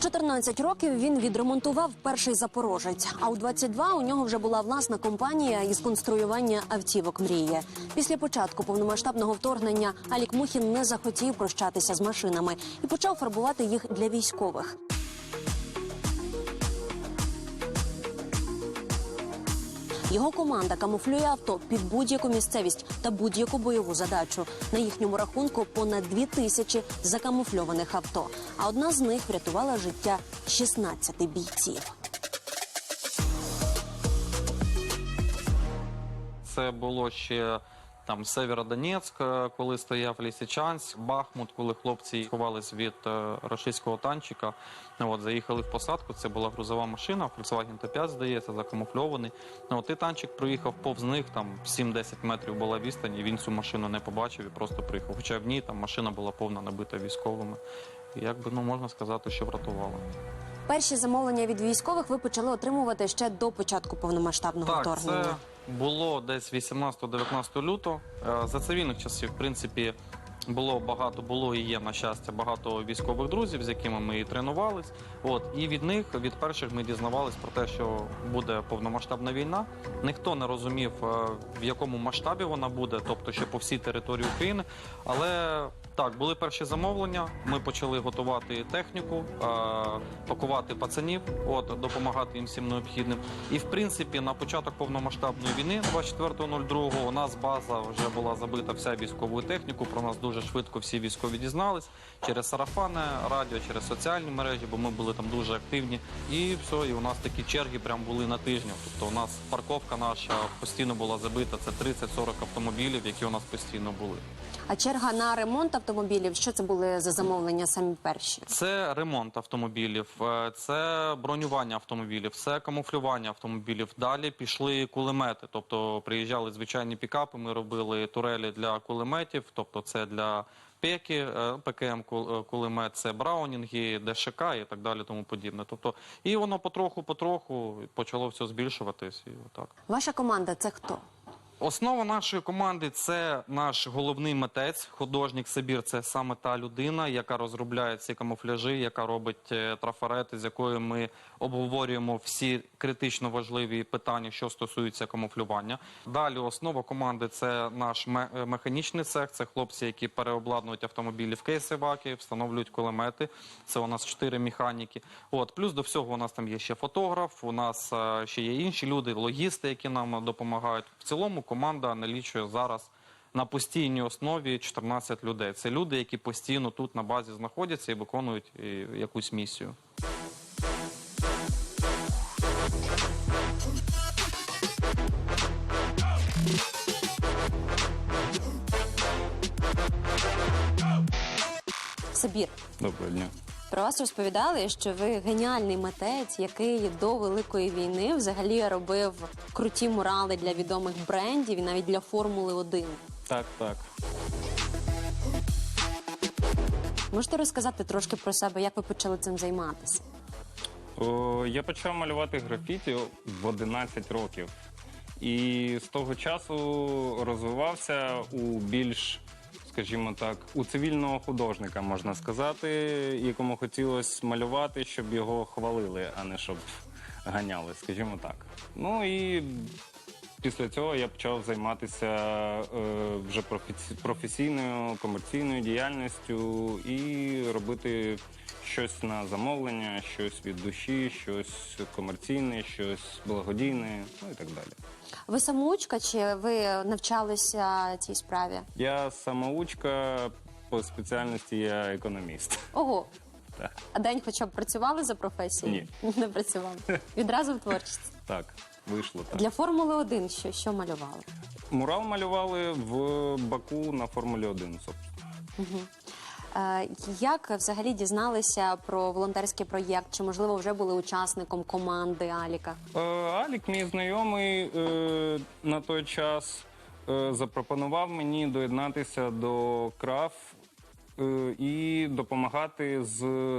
14 років він відремонтував перший запорожець. А у 22 у нього вже була власна компанія із конструювання автівок мрії. Після початку повномасштабного вторгнення Алік Мухін не захотів прощатися з машинами і почав фарбувати їх для військових. Його команда камуфлює авто під будь-яку місцевість та будь-яку бойову задачу. На їхньому рахунку понад дві тисячі закамуфльованих авто. А одна з них врятувала життя 16 бійців. Це було ще там Северодонецьк, е, коли стояв Лісичанськ, Бахмут, коли хлопці ховались від е, російського танчика. Ну, От, заїхали в посадку. Це була грузова машина, Volkswagen Т5, здається, закамуфльований. Ну, От, і танчик проїхав повз них, там 7-10 метрів була відстань, і він цю машину не побачив і просто приїхав. Хоча в ній там машина була повна набита військовими. І якби ну можна сказати, що врятувала. Перші замовлення від військових ви почали отримувати ще до початку повномасштабного Так, вторгнення. це було десь 18-19 лютого. Е, За цивільних часів, в принципі, було багато, було і є, на щастя, багато військових друзів, з якими ми і тренувались. От, і від них, від перших, ми дізнавались про те, що буде повномасштабна війна. Ніхто не розумів, е, в якому масштабі вона буде, тобто ще по всій території України. Але так, були перші замовлення. Ми почали готувати техніку, е, пакувати пацанів, от допомагати їм всім необхідним. І в принципі, на початок повномасштабної війни, 24.02, у нас база вже була забита вся військовою технікою. Про нас дуже швидко всі військові дізнались через сарафани, радіо, через соціальні мережі, бо ми були там дуже активні. І все, і у нас такі черги прям були на тижні. Тобто, у нас парковка наша постійно була забита. Це 30-40 автомобілів, які у нас постійно були. А черга на ремонт автомобілів. Що це були за замовлення самі перші? Це ремонт автомобілів, е, це бронювання автомобілів, це камуфлювання автомобілів. Далі пішли кулемети. Тобто приїжджали звичайні пікапи. Ми робили турелі для кулеметів, тобто це для пеки, е, ПКМ е, кулемет, це браунінги, ДШК і так далі, тому подібне. Тобто, і воно потроху-потроху почало все збільшуватись. І отак. Ваша команда це хто? Основа нашої команди це наш головний митець, художник Сибір. Це саме та людина, яка розробляє ці камуфляжі, яка робить е, трафарети, з якою ми обговорюємо всі критично важливі питання, що стосуються камуфлювання. Далі основа команди це наш е, механічний цех. Це хлопці, які переобладнують автомобілі в кейси ваки, встановлюють кулемети. Це у нас чотири механіки. От плюс до всього у нас там є ще фотограф. У нас е, ще є інші люди, логісти, які нам допомагають. В цілому команда налічує зараз на постійній основі 14 людей. Це люди, які постійно тут на базі знаходяться і виконують е, якусь місію. Сибір. Доброго дня. Про вас розповідали, що ви геніальний митець, який до великої війни взагалі робив круті мурали для відомих брендів і навіть для Формули 1. Так, так. Можете розказати трошки про себе, як ви почали цим займатися? О, я почав малювати графіті в 11 років. І з того часу розвивався у більш, скажімо так, у цивільного художника, можна сказати, якому хотілося малювати, щоб його хвалили, а не щоб ганяли, скажімо так. Ну і після цього я почав займатися е, вже професі- професійною комерційною діяльністю і робити щось на замовлення, щось від душі, щось комерційне, щось благодійне, ну і так далі. Ви самоучка чи ви навчалися цій справі? Я самоучка по спеціальності я економіст. Ого. Так. А день хоча б працювали за професією? Ні. Не працювали. Відразу в творчості. Так, вийшло так. Для Формули 1 що, що малювали? Мурал малювали в Баку на Формулі 1, собственно. Е, Як взагалі дізналися про волонтерський проєкт? Чи можливо вже були учасником команди Аліка? Е, Алік, мій знайомий е, на той час, е, запропонував мені доєднатися до КРАФ е, і допомагати з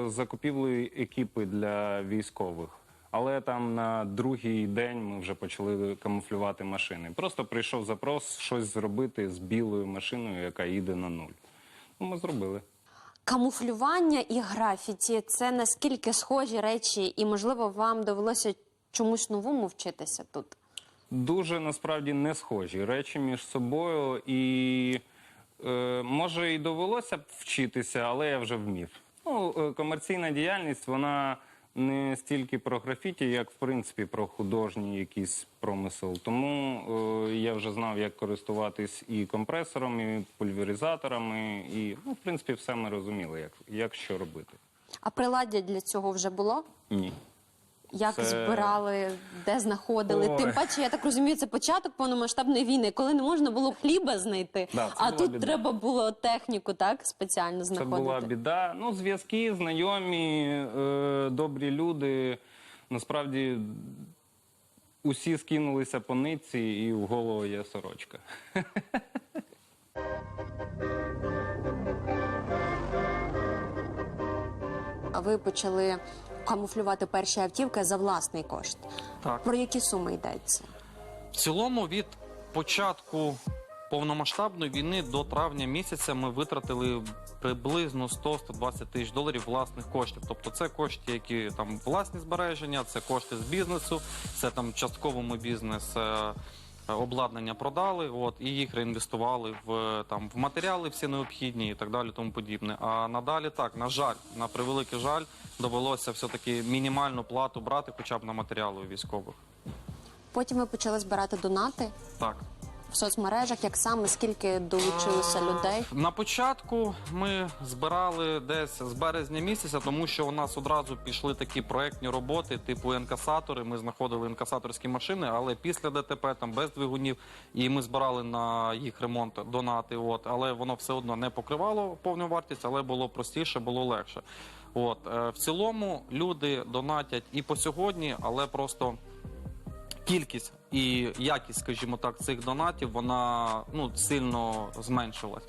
закупівлею екіпи для військових. Але там на другий день ми вже почали камуфлювати машини. Просто прийшов запрос щось зробити з білою машиною, яка їде на нуль. Ну, ми зробили. Камуфлювання і графіті це наскільки схожі речі, і можливо вам довелося чомусь новому вчитися тут. Дуже насправді не схожі речі між собою, і е, може і довелося б вчитися, але я вже вмів. Ну, е, комерційна діяльність вона не стільки про графіті, як в принципі про художній якийсь промисел. Тому е, я вже знав, як користуватись і компресором, і пульверизаторами, і ну, в принципі, все ми розуміли, як, як що робити. А приладдя для цього вже було? Ні. Як Це- збирали, де знаходили? Ой. Тим паче, я так розумію, це початок повномасштабної війни, коли не можна було хліба знайти, Да, це а була тут біда. треба було техніку так спеціально Це знаходити. була біда. Ну, зв'язки, знайомі, е, добрі люди. Насправді усі скинулися по нитці, і в голову є сорочка. А ви почали камуфлювати перші автівки за власний кошт. Так. Про які суми йдеться? В цілому від початку повномасштабної війни до травня місяця ми витратили приблизно 100-120 тисяч доларів власних коштів. Тобто це кошти, які там власні збереження, це кошти з бізнесу, це там частково ми бізнес. е, Обладнання продали, от і їх реінвестували в там в матеріали всі необхідні і так далі, тому подібне. А надалі так, на жаль, на превеликий жаль, довелося все таки мінімальну плату брати, хоча б на матеріали у військових. Потім ви почали збирати донати Так. В соцмережах. Як саме скільки долучилося людей? На початку ми збирали десь з березня місяця, тому що у нас одразу пішли такі проектні роботи, типу інкасатори. Ми знаходили інкасаторські машини, але після ДТП там без двигунів, і ми збирали на їх ремонт донати. От, але воно все одно не покривало повну вартість, але було простіше, було легше. От е, в цілому люди донатять і по сьогодні, але просто кількість і якість, скажімо так, цих донатів вона ну сильно зменшилась.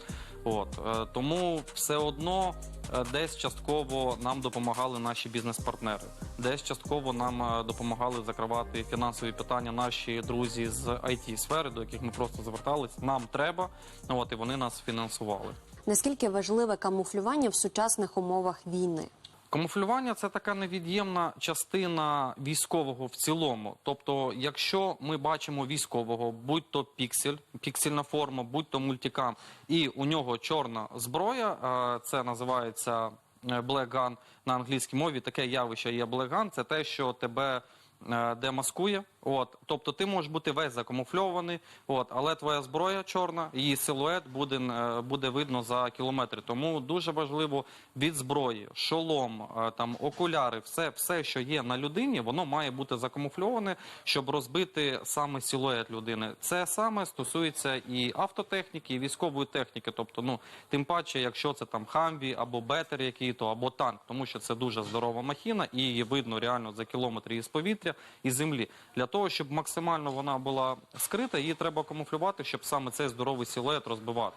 От е, тому все одно е, десь частково нам допомагали наші бізнес-партнери, десь частково нам е, допомагали закривати фінансові питання наші друзі з it сфери, до яких ми просто звертались. Нам треба, от і вони нас фінансували. Наскільки важливе камуфлювання в сучасних умовах війни? Камуфлювання це така невід'ємна частина військового в цілому. Тобто, якщо ми бачимо військового, будь то піксель, піксельна форма, будь то мультикам, і у нього чорна зброя, це називається блеган на англійській мові. Таке явище є gun, Це те, що тебе е, демаскує. От, тобто ти можеш бути весь закамуфльований, от, але твоя зброя чорна, її силует буде, е, буде видно за кілометри. Тому дуже важливо від зброї, шолом, е, там окуляри, все, все, що є на людині, воно має бути закамуфльоване, щоб розбити саме силует людини. Це саме стосується і автотехніки, і військової техніки. Тобто, ну тим паче, якщо це там хамві або бетер, який то або танк, тому що це дуже здорова махіна, і її видно реально за кілометри із повітря і землі. Для того, щоб максимально вона була скрита, її треба камуфлювати, щоб саме цей здоровий силует розбивати.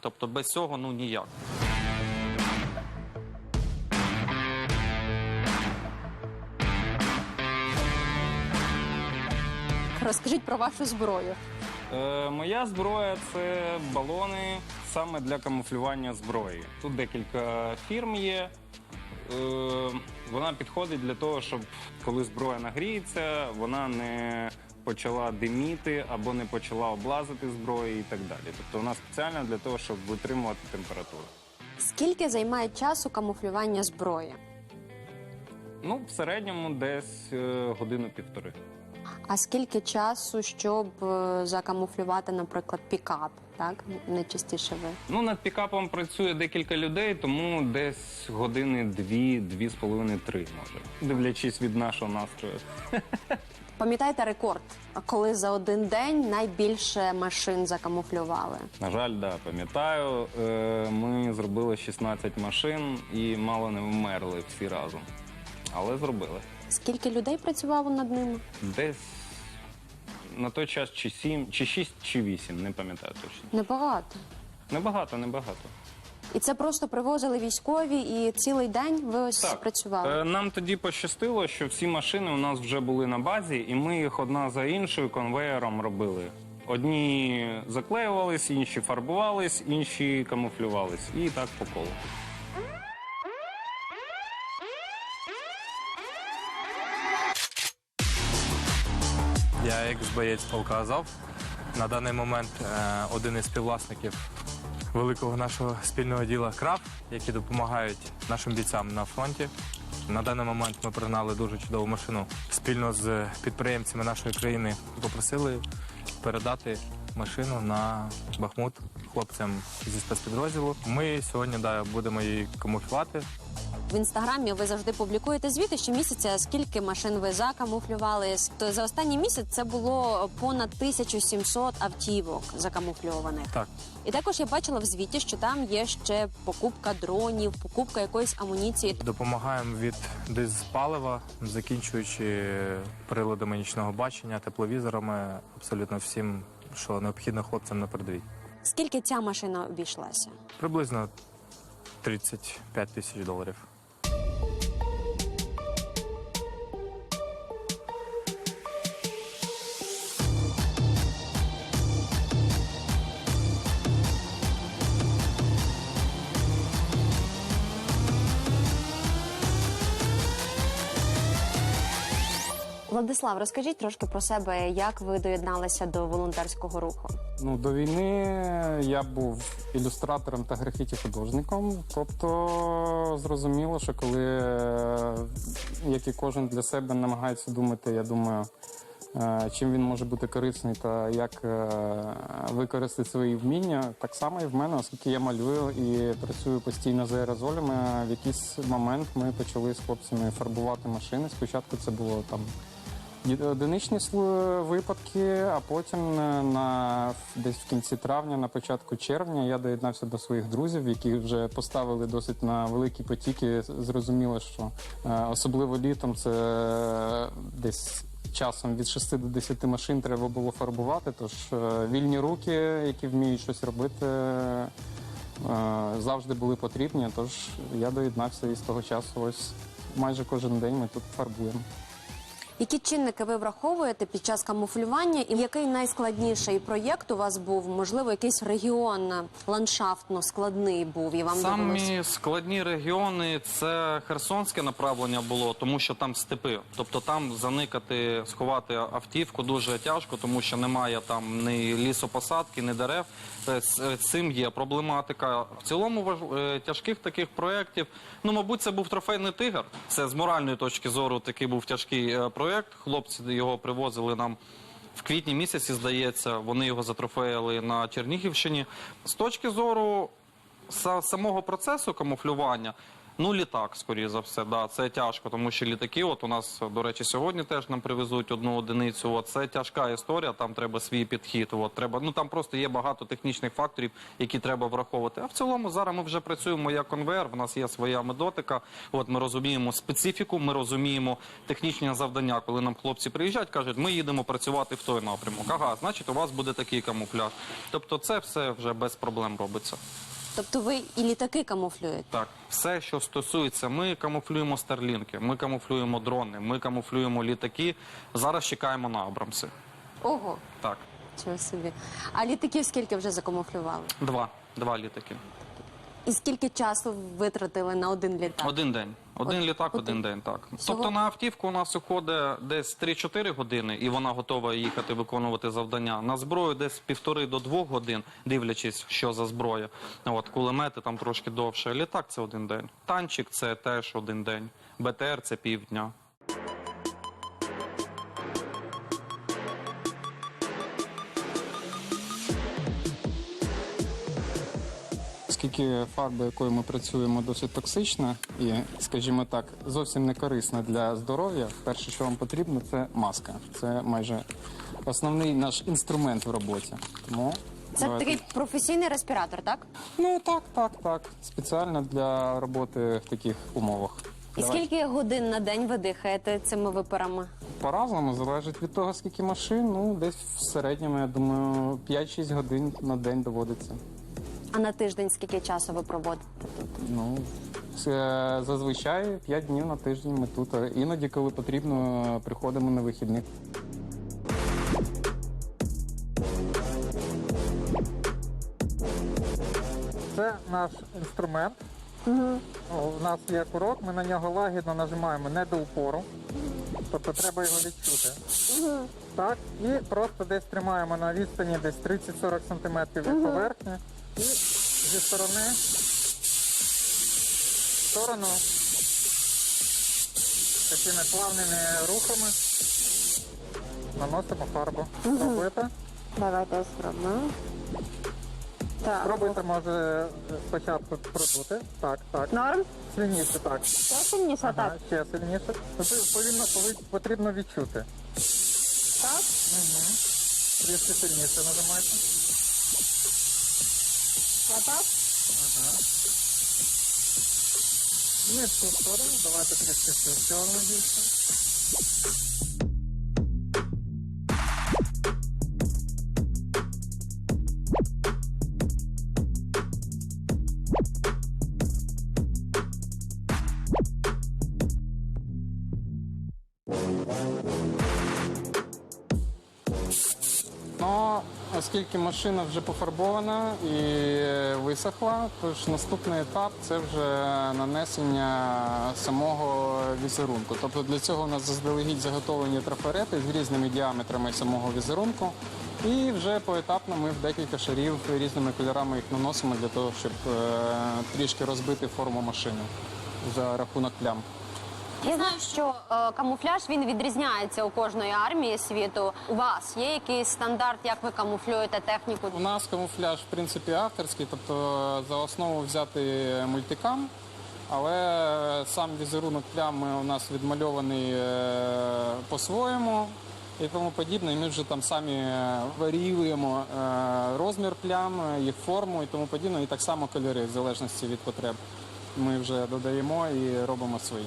Тобто без цього ну ніяк. Розкажіть про вашу зброю. Е, моя зброя це балони саме для камуфлювання зброї. Тут декілька фірм є. Е, вона підходить для того, щоб коли зброя нагріється, вона не почала диміти або не почала облазити зброї і так далі. Тобто вона спеціальна для того, щоб витримувати температуру. Скільки займає часу камуфлювання зброї? Ну, в середньому десь е, годину-півтори. А скільки часу, щоб е, закамуфлювати, наприклад, пікап? Так найчастіше ви Ну, над пікапом працює декілька людей, тому десь години дві, дві з половиною, три може, дивлячись від нашого настрою. пам'ятаєте рекорд, коли за один день найбільше машин закамуфлювали? На жаль, да, пам'ятаю, е, ми зробили 16 машин і мало не вмерли всі разом. Але зробили. Скільки людей працювало над ними? Десь на той час чи 7, чи 6, чи 8, не пам'ятаю точно. Небагато. Небагато, небагато. І це просто привозили військові, і цілий день ви ось Так. працювали. Е, Нам тоді пощастило, що всі машини у нас вже були на базі, і ми їх одна за іншою конвеєром робили. Одні заклеювались, інші фарбувались, інші камуфлювались. І так по колу. Екс-боєць полка Азов. На даний момент е, один із співвласників великого нашого спільного діла КРАП, які допомагають нашим бійцям на фронті. На даний момент ми пригнали дуже чудову машину спільно з підприємцями нашої країни. Попросили передати машину на Бахмут хлопцям зі спецпідрозділу. Ми сьогодні да, будемо її камуфлювати. В інстаграмі ви завжди публікуєте звіти щомісяця, скільки машин ви закамуфлювали. То за останній місяць це було понад 1700 автівок закамуфльованих. Так, І також я бачила в звіті, що там є ще покупка дронів, покупка якоїсь амуніції. Допомагаємо від дизпалива, закінчуючи приладами нічного бачення, тепловізорами, абсолютно всім, що необхідно хлопцям на передовій. Скільки ця машина обійшлася? Приблизно 35 тисяч доларів. Владислав, розкажіть трошки про себе, як ви доєдналися до волонтерського руху. Ну, до війни я був ілюстратором та графіті-художником. Тобто зрозуміло, що коли, е, як і кожен для себе намагається думати, я думаю, е, чим він може бути корисний та як е, використати свої вміння, так само і в мене, оскільки я малюю і працюю постійно з аерозолями. В якийсь момент ми почали з хлопцями фарбувати машини. Спочатку це було там Одиничні випадки, а потім е, на десь в кінці травня, на початку червня, я доєднався до своїх друзів, які вже поставили досить на великі потіки. Зрозуміло, що е, особливо літом це е, десь часом від 6 до 10 машин треба було фарбувати. Тож вільні руки, які вміють щось робити. Завжди були потрібні, тож я доєднався і з того часу ось майже кожен день ми тут фарбуємо. Які чинники ви враховуєте під час камуфлювання, і який найскладніший проєкт у вас був? Можливо, якийсь регіон ландшафтно складний був і вам? Самі складні регіони це херсонське направлення було, тому що там степи. Тобто там заникати, сховати автівку дуже тяжко, тому що немає там ні лісопосадки, ні дерев. Е, З е, цим є проблематика. В цілому е, тяжких таких проєктів. Ну, мабуть, це був трофейний тигр. Це з моральної точки зору такий був тяжкий е, проєкт. Хлопці його привозили нам. В квітні місяці, здається, вони його затрофеяли на Чернігівщині. З точки зору самого процесу камуфлювання, ну літак, скоріше за все, да, це тяжко, тому що літаки, от у нас, до речі, сьогодні теж нам привезуть одну одиницю. От це тяжка історія, там треба свій підхід. От треба, ну там просто є багато технічних факторів, які треба враховувати. А в цілому зараз ми вже працюємо як конвейер. В нас є своя методика. От ми розуміємо специфіку, ми розуміємо технічні завдання. Коли нам хлопці приїжджають, кажуть, ми їдемо працювати в той напрямок. Ага, значить, у вас буде такий камуфляж. Тобто, це все вже без проблем робиться. Тобто ви і літаки камуфлюєте? Так, все, що стосується, ми камуфлюємо старлінки, ми камуфлюємо дрони, ми камуфлюємо літаки. Зараз чекаємо на Абрамси. Ого, Так, чого собі. А літаків скільки вже закамуфлювали? два. Два літаки. І скільки часу витратили на один літак? Один день. Один Од- літак, один. один день. Так. Всього? Тобто на автівку у нас уходить десь 3-4 години, і вона готова їхати виконувати завдання. На зброю десь півтори до двох годин, дивлячись, що за зброя. От кулемети там трошки довше. Літак це один день. Танчик це теж один день. БТР це півдня. Оскільки фарба, якою ми працюємо, досить токсична і, скажімо так, зовсім не корисна для здоров'я, перше, що вам потрібно, це маска. Це майже основний наш інструмент в роботі. Тому Це давайте- такий професійний респіратор, так? ну так, так, так. Спеціально для роботи в таких умовах. І Давай. скільки годин на день ви дихаєте цими випарами? По-разному залежить від того, скільки машин. Ну, десь в середньому, я думаю, 5-6 годин на день доводиться. А на тиждень скільки часу ви проводите? Ну, зазвичай 5 днів на тиждень ми тут. а Іноді, коли потрібно, приходимо на вихідних. Це наш інструмент. О, У нас є курок, ми на нього лагідно нажимаємо не до упору. Тобто треба його відчути. Так, і просто десь тримаємо на відстані десь 30-40 см від поверхні. І зі сторони в сторону такими плавними рухами наносимо фарбу. Спробуйте. Давайте спробуємо. Так. Спробуйте, може, спочатку продути. Так, так. Норм? Сильніше, так. Ще сильніше, Ага, так. ще сильніше. Тобто повинно, пови- потрібно відчути. Так? Угу. Трішки сильніше нажимайте. Отак? Ага. Не в ту сторону, давайте трішки в цю сторону більше. Оскільки машина вже пофарбована і висохла, тож наступний етап це вже нанесення самого візерунку. Тобто для цього у нас заздалегідь заготовлені трафарети з різними діаметрами самого візерунку. І вже поетапно ми в декілька шарів різними кольорами їх наносимо для того, щоб е, трішки розбити форму машини за рахунок плям. Я знаю, що е, камуфляж він відрізняється у кожної армії світу. У вас є якийсь стандарт, як ви камуфлюєте техніку? У нас камуфляж, в принципі, авторський, тобто за основу взяти мультикам, але сам візерунок плями у нас відмальований е, по-своєму і тому подібне. І ми вже там самі е, варіюємо е, розмір плям, е, їх форму і тому подібне, і так само кольори, в залежності від потреб. Ми вже додаємо і робимо свої.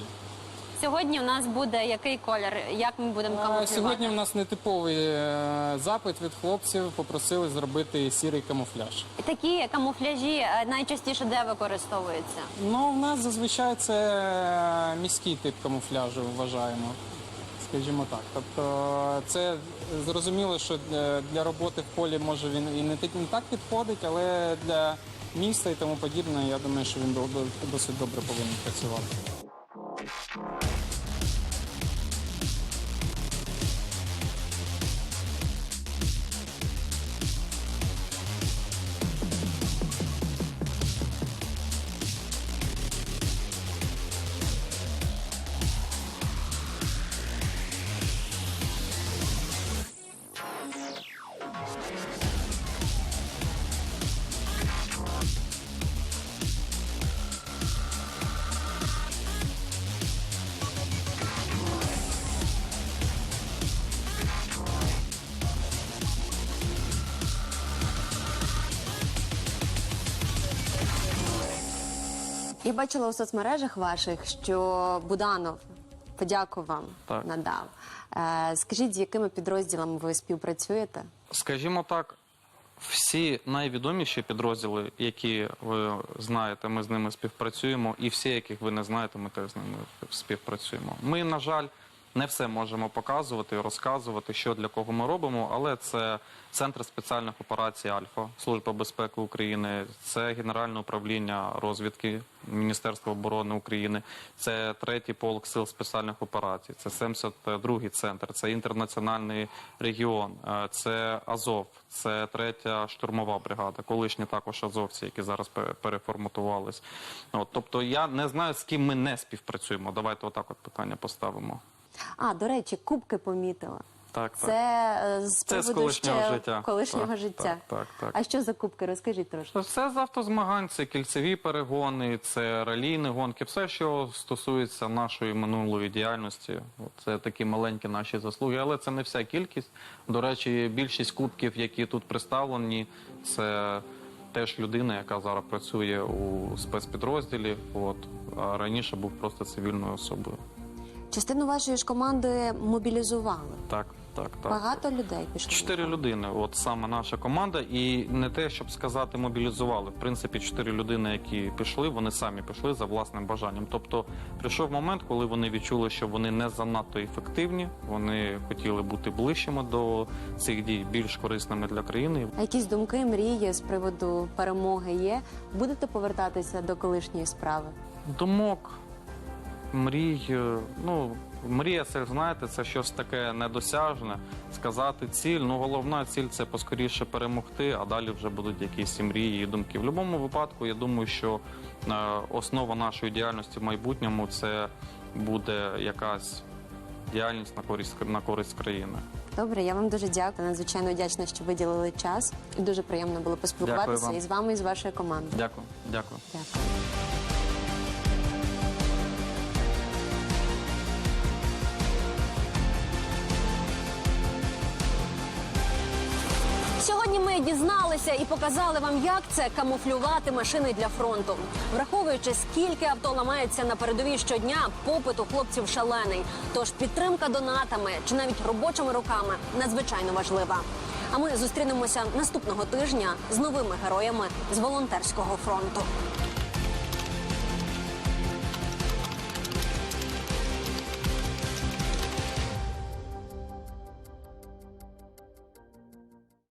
Сьогодні у нас буде який колір? Як ми будемо А, камуфлювати? Сьогодні у нас нетиповий е, запит від хлопців, попросили зробити сірий камуфляж. Такі камуфляжі е, найчастіше де використовуються? Ну, в нас зазвичай це міський тип камуфляжу, вважаємо. Скажімо так. Тобто це зрозуміло, що для, для роботи в полі може він і не, так- не так підходить, але для міста і тому подібне, я думаю, що він до- до- досить добре повинен працювати. podcast. Я бачила у соцмережах ваших, що Буданов подяку вам Так. надав. Е, скажіть, з якими підрозділами ви співпрацюєте? Скажімо так, всі найвідоміші підрозділи, які ви знаєте, ми з ними співпрацюємо, і всі, яких ви не знаєте, ми теж з ними співпрацюємо. Ми, на жаль, не все можемо показувати, розказувати, що для кого ми робимо, але це Центр спеціальних операцій Альфа, Служба безпеки України, це Генеральне управління розвідки Міністерства оборони України, це третій полк сил спеціальних операцій, це 72-й центр, це інтернаціональний регіон, е, це Азов, це третя штурмова бригада, колишні також азовці, які зараз переформатувались. Тобто я не знаю, з ким ми не співпрацюємо. Давайте отак от питання поставимо. А, до речі, кубки помітила. Так, так. Це е, з Це з приводу колишнього ще життя. колишнього Так, життя. так, так, так. А що за кубки? Розкажіть трошки. Все з автозмагань, це кільцеві перегони, це ралійні гонки, все, що стосується нашої минулої діяльності. Це такі маленькі наші заслуги, але це не вся кількість. До речі, більшість кубків, які тут представлені, це теж людина, яка зараз працює у спецпідрозділі. От а раніше був просто цивільною особою. Частину вашої ж команди мобілізували. Так, так, так. Багато людей пішло. Чотири людини, от саме наша команда, і не те, щоб сказати, мобілізували. В принципі, чотири людини, які пішли, вони самі пішли за власним бажанням. Тобто, прийшов момент, коли вони відчули, що вони не занадто ефективні. Вони хотіли бути ближчими до цих дій, більш корисними для країни. А якісь думки, мрії з приводу перемоги є? Будете повертатися до колишньої справи? Думок мрій, е, ну мрія, це знаєте, це щось таке недосяжне. Сказати ціль. Ну головна ціль це поскоріше перемогти, а далі вже будуть якісь і мрії і думки. В будь-якому випадку, я думаю, що е, основа нашої діяльності в майбутньому це буде якась діяльність на користь на користь країни. Добре, я вам дуже дякую. Надзвичайно вдячна, що виділили час. І дуже приємно було поспілкуватися і з вами, і з вашою командою. Дякую, дякую. Дякую. Дізналися і показали вам, як це камуфлювати машини для фронту. Враховуючи, скільки авто ламається на передовій щодня, попит у хлопців шалений. Тож підтримка донатами чи навіть робочими руками надзвичайно важлива. А ми зустрінемося наступного тижня з новими героями з волонтерського фронту.